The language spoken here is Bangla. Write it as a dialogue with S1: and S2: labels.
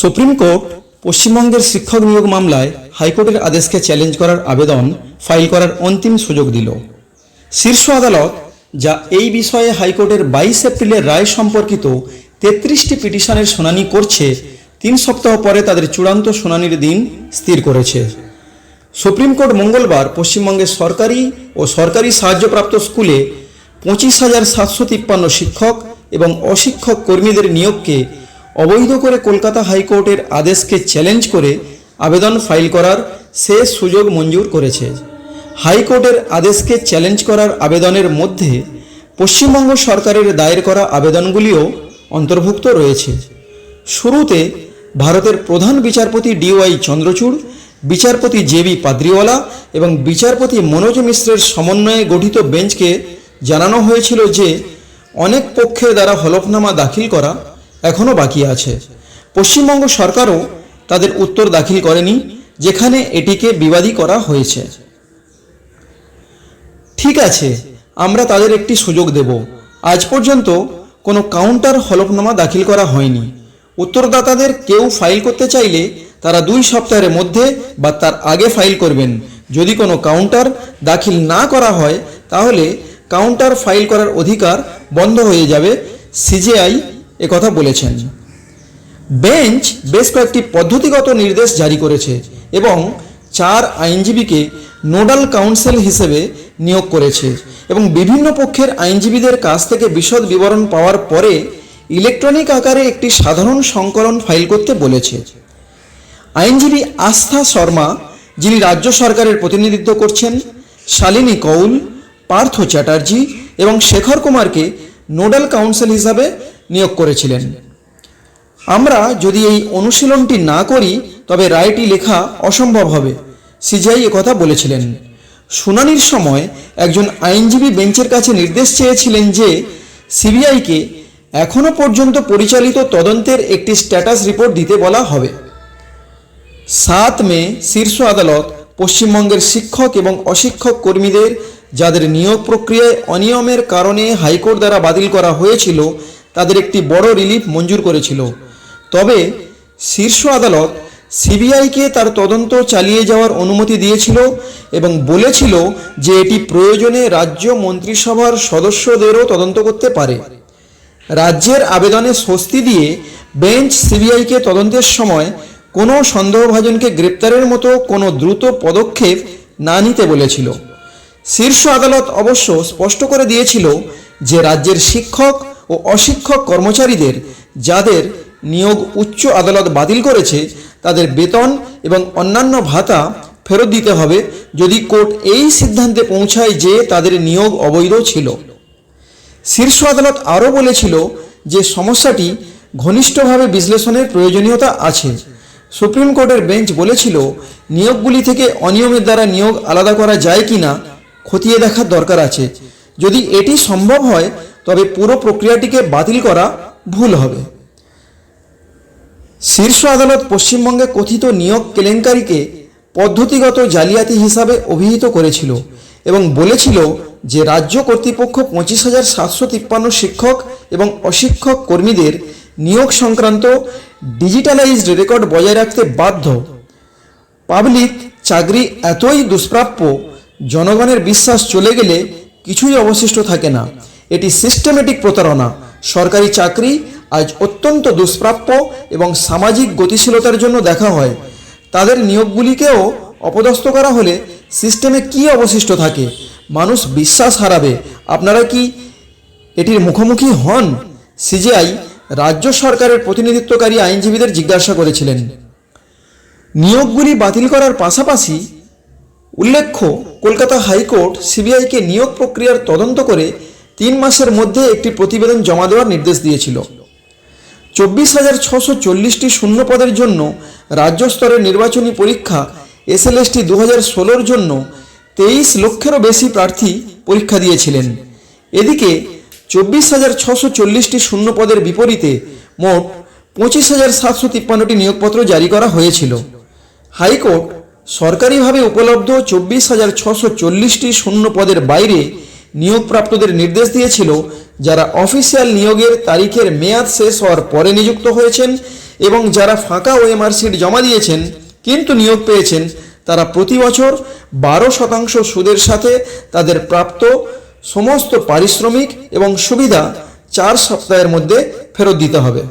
S1: সুপ্রিম কোর্ট পশ্চিমবঙ্গের শিক্ষক নিয়োগ মামলায় হাইকোর্টের আদেশকে চ্যালেঞ্জ করার আবেদন ফাইল করার অন্তিম সুযোগ দিল। শীর্ষ আদালত, যা এই বিষয়ে হাইকোর্টের বাইশ এপ্রিলের রায় সম্পর্কিত তেত্রিশটি পিটিশনের শুনানি করছে, তিন সপ্তাহ পরে তাদের চূড়ান্ত শুনানির দিন স্থির করেছে। সুপ্রিম কোর্ট মঙ্গলবার পশ্চিমবঙ্গের সরকারি ও সরকারি সাহায্যপ্রাপ্ত স্কুলে পঁচিশ হাজার সাতশো তিপ্পান্ন শিক্ষক এবং অশিক্ষক কর্মীদের নিয়োগকে অবৈধ করে কলকাতা হাইকোর্টের আদেশকে চ্যালেঞ্জ করে আবেদন ফাইল করার শেষ সুযোগ মঞ্জুর করেছে। হাইকোর্টের আদেশকে চ্যালেঞ্জ করার আবেদনের মধ্যে পশ্চিমবঙ্গ সরকারের দায়ের করা আবেদনগুলিও অন্তর্ভুক্ত রয়েছে। শুরুতে ভারতের প্রধান বিচারপতি ডিওয়াই চন্দ্রচূড়, বিচারপতি জেবি পাদ্রিওয়ালা এবং বিচারপতি মনোজ মিশ্রের সমন্বয়ে গঠিত বেঞ্চকে জানানো হয়েছিল যে অনেক পক্ষের দ্বারা হলফনামা দাখিল করা এখনও বাকি আছে। পশ্চিমবঙ্গ সরকারও তাদের উত্তর দাখিল করেনি, যেখানে এটিকে বিবাদী করা হয়েছে। ঠিক আছে, আমরা তাদের একটি সুযোগ দেব। আজ পর্যন্ত কোনো কাউন্টার হলফনামা দাখিল করা হয়নি। উত্তরদাতাদের কেউ ফাইল করতে চাইলে তারা দুই সপ্তাহের মধ্যে বা তার আগে ফাইল করবেন। যদি কোনো কাউন্টার দাখিল না করা হয়, তাহলে কাউন্টার ফাইল করার অধিকার বন্ধ হয়ে যাবে, সিজেআই একথা বলেছেন। বেঞ্চ বেশ কয়েকটি পদ্ধতিগত নির্দেশ জারি করেছে এবং চার আইনজীবীকে নোডাল কাউন্সিল হিসেবে নিয়োগ করেছে এবং বিভিন্ন পক্ষের আইনজীবীদের কাছ থেকে বিশদ বিবরণ পাওয়ার পরে ইলেকট্রনিক আকারে একটি সাধারণ সংকলন ফাইল করতে বলেছে। আইনজীবী আস্থা শর্মা, যিনি রাজ্য সরকারের প্রতিনিধিত্ব করছেন, শালিনী কৌল, পার্থ চ্যাটার্জি এবং শেখর কুমারকে নোডাল কাউন্সিল হিসাবে নিয়োগ করেছিলেন। আমরা যদি এই অনুশীলনটি না করি, তবে রায়টি লেখা অসম্ভব হবে সিজিআই কথা বলেছিলেন। শুনানির সময় একজন আইনজীবী বেঞ্চের কাছে নির্দেশ চেয়েছিলেন যে সিবিআইকে এখনও পর্যন্ত পরিচালিত তদন্তের একটি স্ট্যাটাস রিপোর্ট দিতে বলা হবে। সাত মে শীর্ষ আদালত পশ্চিমবঙ্গের শিক্ষক এবং অশিক্ষক কর্মীদের যাদের নিয়োগ প্রক্রিয়ায় অনিয়মের কারণে হাইকোর্ট দ্বারা বাতিল করা হয়েছিল, তাদের একটি বড় রিলিফ মঞ্জুর করেছিল। তবে শীর্ষ আদালত সিবিআইকে তার তদন্ত চালিয়ে যাওয়ার অনুমতি দিয়েছিল এবং বলেছিল যে এটি প্রয়োজনে রাজ্য মন্ত্রিসভার সদস্যদেরও তদন্ত করতে পারে। রাজ্যের আবেদনে স্বস্তি দিয়ে বেঞ্চ সিবিআইকে তদন্তের সময় কোনো সন্দেহভাজনকে গ্রেপ্তারের মতো কোনো দ্রুত পদক্ষেপ না নিতে বলেছিল। শীর্ষ আদালত অবশ্য স্পষ্ট করে দিয়েছিল যে রাজ্যের শিক্ষক ও অশিক্ষক কর্মচারীদের, যাদের নিয়োগ উচ্চ আদালত বাতিল করেছে, তাদের বেতন এবং অন্যান্য ভাতা ফেরত দিতে হবে যদি কোর্ট এই সিদ্ধান্তে পৌঁছায় যে তাদের নিয়োগ অবৈধ ছিল। শীর্ষ আদালত আরও বলেছিল যে সমস্যাটি ঘনিষ্ঠভাবে বিশ্লেষণের প্রয়োজনীয়তা আছে। সুপ্রিম কোর্টের বেঞ্চ বলেছিল, নিয়োগগুলি থেকে অনিয়মের দ্বারা নিয়োগ আলাদা করা যায় কি না খতিয়ে দেখার দরকার আছে। যদি এটি সম্ভব হয়, তবে পুরো প্রক্রিয়াটিকে বাতিল করা ভুল হবে। শীর্ষ আদালত পশ্চিমবঙ্গে কথিত নিয়োগ কেলেঙ্কারিকে পদ্ধতিগত জালিয়াতি হিসাবে অভিহিত করেছিল এবং বলেছিল যে রাজ্য কর্তৃপক্ষ পঁচিশ হাজার সাতশো তিপ্পান্ন শিক্ষক এবং অশিক্ষক কর্মীদের নিয়োগ সংক্রান্ত ডিজিটালাইজড রেকর্ড বজায় রাখতে বাধ্য। পাবলিক চাকরি এতই দুষ্প্রাপ্য জনগণের বিশ্বাস চলে গেলে কিছুই অবশিষ্ট থাকে না। এটি সিস্টেমেটিক প্রতারণা। সরকারি চাকরি আজ অত্যন্ত দুষ্প্রাপ্য এবং সামাজিক গতিশীলতার জন্য দেখা হয়। তাদের নিয়োগগুলিকেও অপদস্থ করা হলে সিস্টেমে কি অবশিষ্ট থাকে? মানুষ বিশ্বাস হারাবে। আপনারা কি এটির মুখোমুখি হন? সিজিআই রাজ্য সরকারের প্রতিনিধিত্বকারী আইনজীবীদের জিজ্ঞাসা করেছিলেন। নিয়োগগুলি বাতিল করার পাশাপাশি উল্লেখ্য, কলকাতা হাইকোর্ট সিবিআইকে নিয়োগ প্রক্রিয়ার তদন্ত করে তিন মাসের মধ্যে একটি প্রতিবেদন জমা দেওয়ার নির্দেশ দিয়েছিল। চব্বিশ হাজার ছশো চল্লিশটি শূন্য পদের জন্য রাজ্য স্তরের নির্বাচনী পরীক্ষা এসএলএসটি দু হাজার ষোলোর জন্য তেইশ লক্ষেরও বেশি প্রার্থী পরীক্ষা দিয়েছিলেন। এদিকে চব্বিশ হাজার ছশো চল্লিশটি শূন্য পদের বিপরীতে মোট পঁচিশ হাজার সাতশো তিপ্পান্নটি নিয়োগপত্র জারি করা হয়েছিল। হাইকোর্ট সরকারিভাবে উপলব্ধ চব্বিশ হাজার ছশো চল্লিশটি শূন্য পদের বাইরে নিয়োগপ্রাপ্তদের নির্দেশ দিয়েছিল, যারা অফিসিয়াল নিয়োগের তারিখের মেয়াদ শেষ হওয়ার পরে নিযুক্ত হয়েছেন এবং যারা ফাঁকা ওএমআর সিট জমা দিয়েছেন কিন্তু নিয়োগ পেয়েছেন, তারা প্রতি বছর বারো শতাংশ সুদের সাথে তাদের প্রাপ্ত সমস্ত পারিশ্রমিক এবং সুবিধা চার সপ্তাহের মধ্যে ফেরত দিতে হবে।